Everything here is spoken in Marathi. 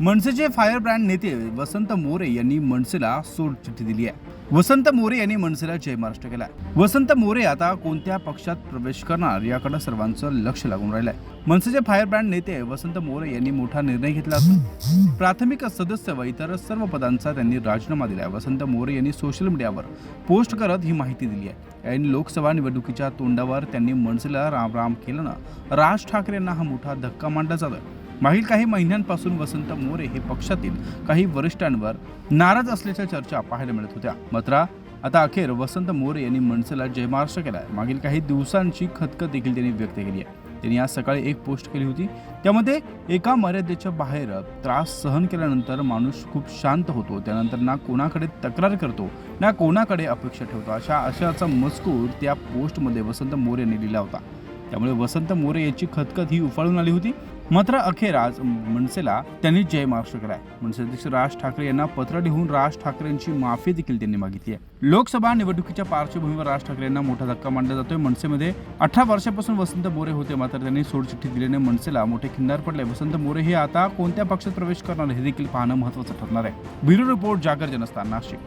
मनसेचे फायर ब्रँड नेते वसंत मोरे यांनी मनसेला सोड चिठ्ठी दिली आहे. वसंत मोरे यांनी मनसेला जय महाराष्ट्र केला वसंत मोरे आता कोणत्या पक्षात प्रवेश करणार याकडे सर्वांचं लक्ष लागून राहिलंय. मनसेचे फायर ब्रँड नेते वसंत मोरे यांनी मोठा निर्णय घेतला असून प्राथमिक सदस्य व इतर सर्व पदांचा त्यांनी राजीनामा दिलाय. वसंत मोरे यांनी सोशल मीडियावर पोस्ट करत ही माहिती दिली आहे. आणि लोकसभा निवडणुकीच्या तोंडावर त्यांनी मनसेला राम राम केल्यानं राज ठाकरे यांना हा मोठा धक्का मांडला जातोय. मागील काही महिन्यांपासून वसंत मोरे हे पक्षातील काही वरिष्ठांवर नाराज असल्याच्या चर्चा पाहायला मिळत होत्या. मात्र आता अखेर वसंत मोरे यांनी मनसेला जय केला केलाय. मागील काही दिवसांची खतखत देखील त्यांनी व्यक्त केली आहे. त्यांनी आज सकाळी एक पोस्ट केली होती. त्यामध्ये एका मर्यादेच्या बाहेर त्रास सहन केल्यानंतर माणूस खूप शांत होतो. त्यानंतर ना कोणाकडे तक्रार करतो ना कोणाकडे अपेक्षा ठेवतो. अशा अशाचा मजकूर त्या पोस्टमध्ये वसंत मोरे यांनी लिहिला होता. त्यामुळे वसंत मोरे याची खतखत ही उफाळून आली होती. मात्र अखेर आज मनसेला त्यांनी जय महाराष्ट्र केलाय. मनसे अध्यक्ष राज ठाकरे यांना पत्र लिहून राज ठाकरेंची माफी देखील त्यांनी मागितली आहे. लोकसभा निवडणुकीच्या पार्श्वभूमीवर राज ठाकरे यांना मोठा धक्का मानला जातोय. मनसेमध्ये अठरा वर्षापासून वसंत मोरे होते मात्र त्यांनी सोडचिठ्ठी दिल्याने मनसेला मोठे खिंडार पडले. वसंत मोरे हे आता कोणत्या पक्षात प्रवेश करणार हे देखील पाहणं महत्वाचं ठरणार आहे. ब्युरो रिपोर्ट जागर जनस्थान नाशिक.